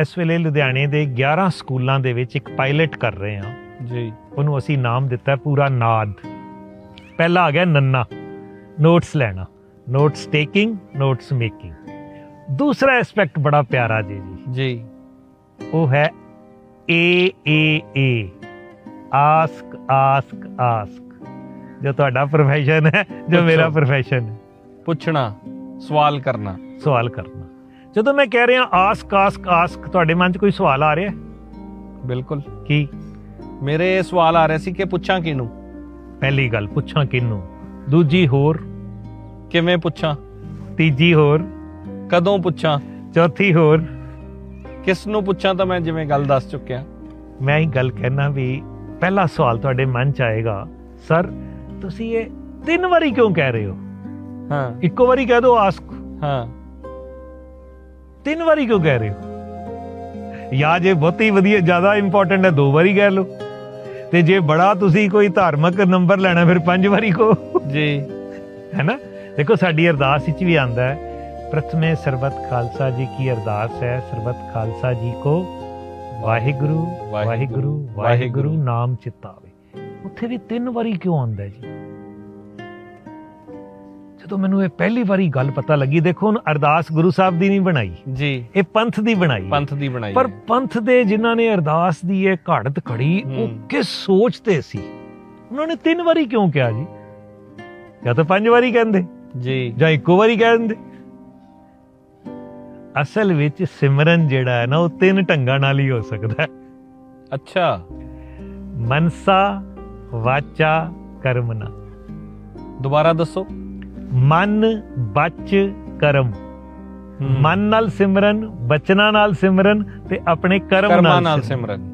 ਇਸ ਵੇਲੇ ਲੁਧਿਆਣੇ ਦੇ 11 ਸਕੂਲਾਂ ਦੇ ਵਿੱਚ ਇੱਕ ਪਾਇਲਟ ਕਰ ਰਹੇ ਹਾਂ। ਜੀ। ਉਹਨੂੰ ਅਸੀਂ ਨਾਮ ਦਿੱਤਾ ਪੂਰਾ ਨਾਦ। ਪਹਿਲਾ ਆ ਗਿਆ ਨੰਨਾ। ਨੋਟਸ ਲੈਣਾ। ਨੋਟਸ ਟੇਕਿੰਗ ਨੋਟਸ ਮੇਕਿੰਗ ਦੂਸਰਾ ਐਸਪੈਕਟ ਬੜਾ ਪਿਆਰਾ ਜੀ ਜੀ। ਜੀ। ਉਹ ਹੈ a a a ask ask ask ਜੋ ਤੁਹਾਡਾ ਪ੍ਰੋਫੈਸ਼ਨ ਹੈ ਜੋ ਮੇਰਾ। ਪ੍ਰੋਫੈਸ਼ਨ ਹੈ। ਪੁੱਛਣਾ ਸਵਾਲ ਕਰਨਾ। ਸਵਾਲ ਕਰਨਾ। ਜਦੋਂ ਮੈਂ ਕਹਿ ਰਿਹਾ ਆਸਕ ਆਸਕ ਆਸਕ ਤੁਹਾਡੇ ਮਨ 'ਚ ਕੋਈ ਸਵਾਲ ਆ ਰਿਹਾ? ਬਿਲਕੁਲ। ਕੀ? ਮੇਰੇ ਇਹ ਸਵਾਲ ਆ ਰਿਹਾ ਸੀ ਕਿ ਪੁੱਛਾਂ ਕਿਹਨੂੰ? ਪਹਿਲੀ ਗੱਲ ਪੁੱਛਾਂ ਕਿਹਨੂੰ? ਦੂਜੀ ਹੋਰ? ਕਿਵੇਂ ਪੁੱਛਾਂ? ਤੀਜੀ ਹੋਰ? ਕਦੋਂ ਪੁੱਛਾਂ? ਚੌਥੀ ਹੋਰ? ਕਿਸ ਨੂੰ ਪੁੱਛਾਂ ਤਾਂ ਮੈਂ ਜਿਵੇਂ ਗੱਲ ਦੱਸ ਚੁੱਕਿਆ। ਮੈਂ ਹੀ ਗੱਲ ਕਹਿਣਾ ਵੀ ਪਹਿਲਾ ਸਵਾਲ ਤੁਹਾਡੇ ਮਨ 'ਚ ਆਏਗਾ ਸਰ ਤੁਸੀਂ ਇਹ ਤਿੰਨ ਵਾਰੀ ਕਿਉਂ ਕਹਿ ਰਹੇ ਹੋ? ਹਾਂ। ਇੱਕੋ ਵਾਰੀ ਕਹਿ ਦਿਓ ਆਸਕ। ਹਾਂ। ਤਿੰਨ ਵਾਰੀ ਕਿਉਂ ਕਹਿ ਰਹੇ ਹੋ? ਜਾਂ ਜੇ ਬਹੁਤੀ ਵਧੀਆ ਜ਼ਿਆਦਾ ਇੰਪੋਰਟੈਂਟ ਹੈ ਦੋ ਵਾਰੀ ਕਹਿ ਲਓ। ਤੇ ਜੇ ਬੜਾ ਤੁਸੀਂ ਕੋਈ ਧਾਰਮਿਕ ਨੰਬਰ ਲੈਣਾ ਫਿਰ ਪੰਜ ਵਾਰੀ ਕਹੋ। ਜੀ। ਹੈ ਨਾ ਦੇਖੋ ਸਾਡੀ ਅਰਦਾਸ ਵਿੱਚ ਵੀ ਆਂਦਾ ਹੈ ਪ੍ਰਥਮੇ ਸਰਬਤ ਖਾਲਸਾ ਜੀ ਕੀ ਅਰਦਾਸ ਹੈ? ਸਰਬਤ ਖਾਲਸਾ ਜੀ ਕੋ ਵਾਹਿਗੁਰੂ ਵਾਹਿਗੁਰੂ ਵਾਹਿਗੁਰੂ ਨਾਮ ਚਿਤਾਵੇ। ਉੱਥੇ ਵੀ ਤਿੰਨ ਵਾਰੀ ਕਿਉਂ ਆਂਦਾ ਜੀ? ਜਦੋਂ ਮੈਨੂੰ ਇਹ ਪਹਿਲੀ ਵਾਰੀ ਗੱਲ ਪਤਾ ਲੱਗੀ ਦੇਖੋ ਹੁਣ ਅਰਦਾਸ ਗੁਰੂ ਸਾਹਿਬ ਦੀ ਨਹੀਂ ਬਣਾਈ। ਜੀ। ਇਹ ਪੰਥ ਦੀ ਬਣਾਈ। ਪੰਥ ਦੀ ਬਣਾਈ ਪਰ। ਪੰਥ ਦੇ ਜਿਨ੍ਹਾਂ ਨੇ ਅਰਦਾਸ ਦੀ ਇਹ ਘੜਤ ਖੜੀ ਉਹ। ਕਿਸ ਸੋਚ ਤੇ ਸੀ? ਉਹਨਾਂ ਨੇ ਤਿੰਨ ਵਾਰੀ ਕਿਉਂ ਕਿਹਾ ਜੀ? ਜਾਂ ਤਾਂ ਪੰਜ ਵਾਰੀ ਕਹਿੰਦੇ ਜੀ। ਜਾਂ ਇੱਕੋ ਵਾਰੀ ਕਹਿ ਦਿੰਦੇ ਅਸਲ ਵਿੱਚ ਸਿਮਰਨ ਜਿਹੜਾ ਹੈ ਨਾ ਉਹ ਤਿੰਨ ਢੰਗਾਂ ਨਾਲ ਹੀ ਹੋ ਸਕਦਾ ਹੈ। ਅੱਛਾ। ਮਨਸਾ ਵਾਚਾ ਕਰਮਨਾ। ਦੁਬਾਰਾ ਦੱਸੋ। ਮਨ ਬਚ ਕਰਮ। ਮਨ ਨਾਲ ਸਿਮਰਨ ਬਚਨਾਂ ਨਾਲ ਸਿਮਰਨ ਤੇ ਆਪਣੇ ਕਰਮ ਨਾਲ ਸਿਮਰਨ।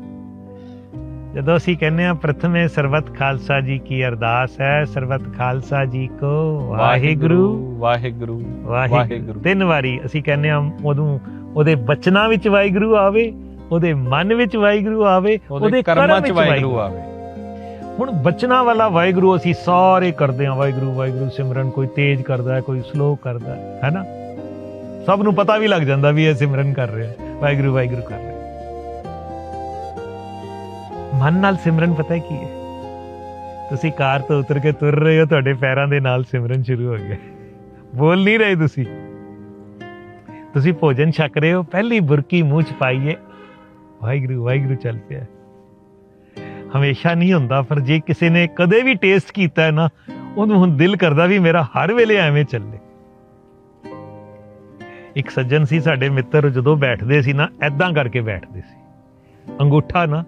ਜਦੋਂ ਅਸੀਂ ਕਹਿੰਦੇ ਆ ਪ੍ਰਥਮੇ ਸਰਬਤ ਖਾਲਸਾ ਜੀ ਕੀ ਅਰਦਾਸ ਹੈ ਸਰਬਤ ਖਾਲਸਾ ਜੀ ਕੋ ਵਾਹਿਗੁਰੂ। ਵਾਹਿਗੁਰੂ ਵਾਹਿਗੁਰੂ ਤਿੰਨ ਵਾਰੀ ਅਸੀਂ ਕਹਿੰਦੇ ਆ ਉਦੋਂ ਉਹਦੇ ਬਚਨਾਂ ਵਿੱਚ ਵਾਹਿਗੁਰੂ ਆਵੇ ਉਹਦੇ ਮਨ ਵਿੱਚ ਵਾਹਿਗੁਰੂ ਆਵੇ ਉਹਦੇ ਕਰਮਾਂ ਚ ਵਾਹਿਗੁਰੂ। ਆਵੇ। ਹੁਣ ਬਚਨਾਂ ਵਾਲਾ ਵਾਹਿਗੁਰੂ ਅਸੀਂ ਸਾਰੇ ਕਰਦੇ ਹਾਂ। ਵਾਹਿਗੁਰੂ ਵਾਹਿਗੁਰੂ ਸਿਮਰਨ, ਕੋਈ ਤੇਜ਼ ਕਰਦਾ ਹੈ, ਕੋਈ ਸਲੋ ਕਰਦਾ ਹੈ ਹੈਨਾ ਸਭ ਨੂੰ ਪਤਾ ਵੀ ਲੱਗ ਜਾਂਦਾ ਵੀ ਇਹ ਸਿਮਰਨ ਕਰ ਰਿਹਾ ਵਾਹਿਗੁਰੂ ਵਾਹਿਗੁਰੂ ਕਰ ਰਿਹਾ ਮਨ ਨਾਲ ਸਿਮਰਨ ਪਤਾ ਕੀ ਹੈ? ਤੁਸੀਂ ਕਾਰ ਤੋਂ ਉਤਰ ਕੇ ਤੁਰ ਰਹੇ ਹੋ, ਤੁਹਾਡੇ ਪੈਰਾਂ ਦੇ ਨਾਲ ਸਿਮਰਨ ਸ਼ੁਰੂ ਹੋ ਗਿਆ ਬੋਲ ਨਹੀਂ ਰਹੇ ਤੁਸੀਂ। ਤੁਸੀਂ ਭੋਜਨ ਛਕ ਰਹੇ ਹੋ, ਪਹਿਲੀ ਬੁਰਕੀ ਮੂੰਹ ਚ ਪਾਈਏ ਵਾਹਿਗੁਰੂ ਵਾਹਿਗੁਰੂ ਚੱਲ ਪਿਆ ਹਮੇਸ਼ਾ ਨਹੀਂ ਹੁੰਦਾ ਪਰ ਜੇ ਕਿਸੇ ਨੇ ਕਦੇ ਵੀ ਟੇਸਟ ਕੀਤਾ ਹੈ ਨਾ ਉਹਨੂੰ ਹੁਣ ਦਿਲ ਕਰਦਾ ਵੀ ਮੇਰਾ ਹਰ ਵੇਲੇ ਐਵੇਂ ਚੱਲੇ। ਇੱਕ ਸੱਜਣ ਸੀ ਸਾਡੇ ਮਿੱਤਰ ਜਦੋਂ ਬੈਠਦੇ ਸੀ ਨਾ ਐਦਾਂ ਕਰਕੇ ਬੈਠਦੇ ਸੀ। ਅੰਗੂਠਾ ਨਾ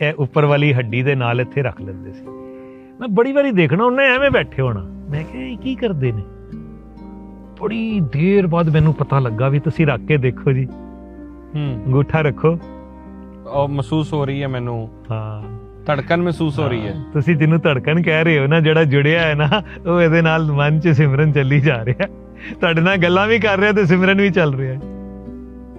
ਇਹ ਉੱਪਰ ਵਾਲੀ ਹੱਡੀ ਦੇ ਨਾਲ ਇੱਥੇ ਰੱਖ ਲੈਂਦੇ ਸੀ। ਮੈਂ ਬੜੀ ਵਾਰੀ ਦੇਖਣਾ ਉਹਨੇ ਐਵੇਂ ਬੈਠੇ ਹੋਣਾ। ਮੈਂ ਕਿਹਾ ਇਹ ਕੀ ਕਰਦੇ ਨੇ? ਬੜੀ ਦੇਰ ਬਾਅਦ ਮੈਨੂੰ ਪਤਾ ਲੱਗਾ ਵੀ ਤੁਸੀਂ ਰੱਖ ਕੇ ਦੇਖੋ ਜੀ। ਹੂੰ। ਅੰਗੂਠਾ ਰੱਖੋ। ਉਹ ਮਹਿਸੂਸ ਹੋ ਰਹੀ ਹੈ ਮੈਨੂੰ। ਹਾਂ। ਧੜਕਨ ਮਹਿਸੂਸ ਹੋ ਰਹੀ ਹੈ। ਤੁਸੀਂ ਜਿਹਨੂੰ ਧੜਕਣ ਕਹਿ ਰਹੇ ਹੋ ਨਾ ਜਿਹੜਾ ਜੁੜਿਆ ਹੈ ਨਾ ਉਹ ਇਹਦੇ ਨਾਲ ਮਨ 'ਚ ਸਿਮਰਨ ਚੱਲੀ ਜਾ ਰਿਹਾ ਤੁਹਾਡੇ ਨਾਲ ਗੱਲਾਂ ਵੀ ਕਰ ਰਿਹਾ ਤੇ ਸਿਮਰਨ ਵੀ ਚੱਲ ਰਿਹਾ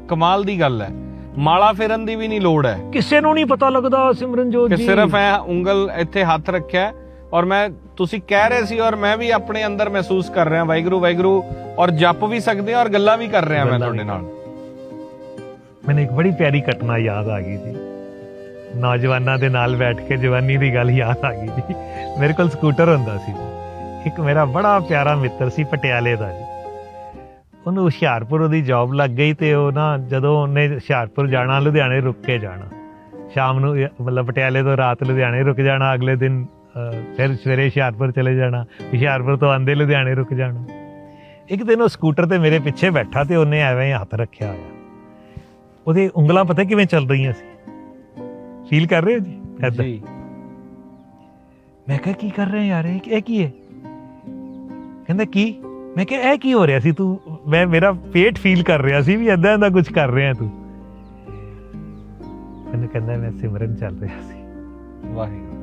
ਕਮਾਲ ਦੀ ਗੱਲ ਹੈ। ਮਾਲਾ ਫੇਰਨ ਦੀ ਵੀ ਨਹੀਂ ਲੋੜ ਹੈ। ਕਿਸੇ ਨੂੰ ਨਹੀਂ ਪਤਾ ਲੱਗਦਾ ਸਿਮਰਨ ਜੋਤ ਕਿ ਜੀ। ਸਿਰਫ ਐ ਉਂਗਲ ਇੱਥੇ ਹੱਥ ਰੱਖਿਆ ਔਰ ਮੈਂ ਤੁਸੀਂ ਕਹਿ ਰਹੇ ਸੀ ਔਰ ਮੈਂ ਵੀ ਆਪਣੇ ਅੰਦਰ ਮਹਿਸੂਸ ਕਰ ਰਿਹਾ ਵਾਹਿਗੁਰੂ ਵਾਹਿਗੁਰੂ ਔਰ ਜਪ ਵੀ ਸਕਦੇ ਹਾਂ ਔਰ ਗੱਲਾਂ ਵੀ ਕਰ ਰਿਹਾ ਮੈਂ ਤੁਹਾਡੇ ਨਾਲ। ਮੈਨੂੰ ਇੱਕ ਬੜੀ ਪਿਆਰੀ ਘਟਨਾ ਯਾਦ ਆ ਗਈ ਜੀ ਨੌਜਵਾਨਾਂ ਦੇ ਨਾਲ ਬੈਠ ਕੇ ਜਵਾਨੀ ਦੀ ਗੱਲ ਯਾਦ ਆ ਗਈ ਜੀ ਮੇਰੇ ਕੋਲ ਸਕੂਟਰ ਹੁੰਦਾ ਸੀ। ਇੱਕ ਮੇਰਾ ਬੜਾ ਪਿਆਰਾ ਮਿੱਤਰ ਸੀ ਪਟਿਆਲੇ ਦਾ ਜੀ। ਉਹਨੂੰ ਹੁਸ਼ਿਆਰਪੁਰ ਉਹਦੀ ਜੌਬ ਲੱਗ ਗਈ ਤੇ ਉਹ ਨਾ ਜਦੋਂ ਉਹਨੇ ਹੁਸ਼ਿਆਰਪੁਰ ਜਾਣਾ, ਲੁਧਿਆਣੇ ਰੁਕ ਕੇ ਜਾਣਾ। ਸ਼ਾਮ ਨੂੰ ਮਤਲਬ ਪਟਿਆਲੇ ਤੋਂ ਰਾਤ ਲੁਧਿਆਣੇ ਰੁਕ ਜਾਣਾ, ਅਗਲੇ ਦਿਨ ਫਿਰ ਸਵੇਰੇ ਹੁਸ਼ਿਆਰਪੁਰ ਚਲੇ ਜਾਣਾ। ਹੁਸ਼ਿਆਰਪੁਰ ਤੋਂ ਆਂਦੇ ਲੁਧਿਆਣੇ ਰੁਕ ਜਾਣਾ। ਇੱਕ ਦਿਨ ਉਹ ਸਕੂਟਰ ਤੇ ਮੇਰੇ ਪਿੱਛੇ ਬੈਠਾ ਤੇ ਉਹਨੇ ਐਵੇਂ ਹੀ ਹੱਥ ਰੱਖਿਆ ਹੋਇਆ। ਉਹਦੇ ਉਂਗਲਾਂ ਪਤਾ ਕਿਵੇਂ ਚੱਲ ਰਹੀਆਂ ਸੀ? ਫੀਲ ਕਰ ਰਹੇ ਹੋ ਜੀ? ਜੀ। ਮੈਂ ਕਿਹਾ ਕੀ ਕਰ ਰਹੇ ਯਾਰ? ਇਹ ਕੀ ਹੈ? ਕਹਿੰਦਾ ਕੀ? ਮੈਂ ਕਿਹਾ ਇਹ ਕੀ ਹੋ ਰਿਹਾ ਸੀ ਤੂੰ? ਮੈਂ ਮੇਰਾ ਪੇਟ ਫੀਲ ਕਰ ਰਿਹਾ ਸੀ ਵੀ ਏਦਾਂ ਦਾ ਕੁਝ ਕਰ ਰਿਹਾ ਤੂੰ। ਮੈਨੂੰ ਕਹਿੰਦਾ ਮੈਂ ਸਿਮਰਨ ਚੱਲ ਰਿਹਾ ਸੀ। ਵਾਹਿਗੁਰੂ।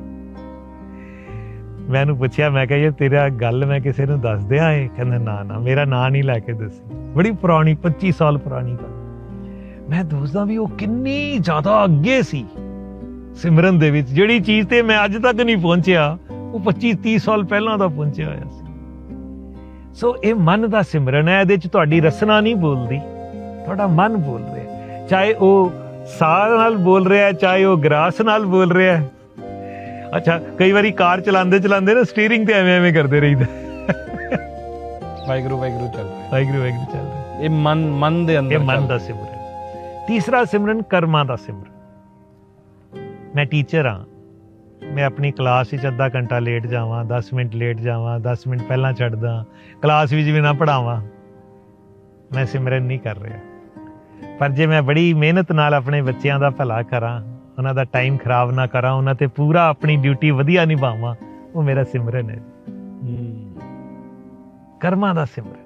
ਮੈਂ ਉਹਨੂੰ ਪੁੱਛਿਆ ਮੈਂ ਕਿਹਾ ਇਹ ਤੇਰਾ ਗੱਲ ਮੈਂ ਕਿਸੇ ਨੂੰ ਦੱਸ ਦਿਆਂ ਇਹ ਕਹਿੰਦਾ ਨਾ ਨਾ ਮੇਰਾ ਨਾਂ ਨਹੀਂ ਲੈ ਕੇ ਦੱਸੀ। ਬੜੀ ਪੁਰਾਣੀ 25 ਸਾਲ ਪੁਰਾਣੀ ਗੱਲ। ਮੈਂ ਦੋਸਤਾਂ ਵੀ ਉਹ ਕਿੰਨੀ ਜ਼ਿਆਦਾ ਅੱਗੇ ਸੀ। ਸਿਮਰਨ ਦੇ ਵਿੱਚ ਜਿਹੜੀ ਚੀਜ਼ ਤੇ ਮੈਂ ਅੱਜ ਤੱਕ ਨਹੀਂ ਪਹੁੰਚਿਆ ਉਹ 25 30 ਸਾਲ ਪਹਿਲਾਂ ਦਾ ਪਹੁੰਚਿਆ ਹੋਇਆ ਸੀ। ਸੋ ਇਹ ਮਨ ਦਾ ਸਿਮਰਨ ਹੈ ਇਹਦੇ ਚ ਤੁਹਾਡੀ ਰਸਨਾ ਨਹੀਂ ਬੋਲਦੀ। ਤੁਹਾਡਾ ਮਨ ਬੋਲ ਰਿਹਾ ਚਾਹੇ ਉਹ ਸਾਹ ਨਾਲ ਬੋਲ ਰਿਹਾ ਹੈ ਚਾਹੇ ਉਹ ਗਰਾਸ ਨਾਲ ਬੋਲ ਰਿਹਾ ਹੈ। ਅੱਛਾ ਕਈ ਵਾਰੀ ਕਾਰ ਚਲਾਉਂਦੇ ਚਲਾਉਂਦੇ ਨਾ ਸਟੀਅਰਿੰਗ ਤੇ ਐਵੇਂ ਐਵੇਂ ਕਰਦੇ ਰਹੀਦਾ। ਵਾਹਿਗੁਰੂ ਵਾਹਿਗੁਰੂ ਚੱਲ ਰਿਹਾ ਵਾਹਿਗੁਰੂ ਵਾਹਿਗੁਰੂ ਚੱਲ ਰਿਹਾ ਇਹ ਮਨ ਮਨ ਦੇ ਅੰਦਰ ਇਹ ਮਨ ਦਾ ਸਿਮਰਨ। ਤੀਸਰਾ ਸਿਮਰਨ ਕਰਮਾਂ ਦਾ ਸਿਮਰਨ। ਮੈਂ ਟੀਚਰ ਹਾਂ। ਮੈਂ ਆਪਣੀ ਕਲਾਸ ਵਿੱਚ ਅੱਧਾ ਘੰਟਾ ਲੇਟ ਜਾਵਾਂ 10 ਮਿੰਟ ਲੇਟ ਜਾਵਾਂ 10 ਮਿੰਟ ਪਹਿਲਾਂ ਛੱਡਦਾ ਕਲਾਸ ਵਿੱਚ ਵੀ ਨਾ ਪੜਾਵਾਂ ਮੈਂ ਸਿਮਰਨ ਨਹੀਂ ਕਰ ਰਿਹਾ। ਪਰ ਜੇ ਮੈਂ ਬੜੀ ਮਿਹਨਤ ਨਾਲ ਆਪਣੇ ਬੱਚਿਆਂ ਦਾ ਭਲਾ ਕਰਾਂ ਉਹਨਾਂ ਦਾ ਟਾਈਮ ਖਰਾਬ ਨਾ ਕਰਾਂ ਉਹਨਾਂ ਤੇ ਪੂਰਾ ਆਪਣੀ ਡਿਊਟੀ ਵਧੀਆ ਨਿਭਾਵਾਂ ਉਹ ਮੇਰਾ ਸਿਮਰਨ ਹੈ। ਹੂੰ। ਕਰਮਾਂ ਦਾ ਸਿਮਰਨ।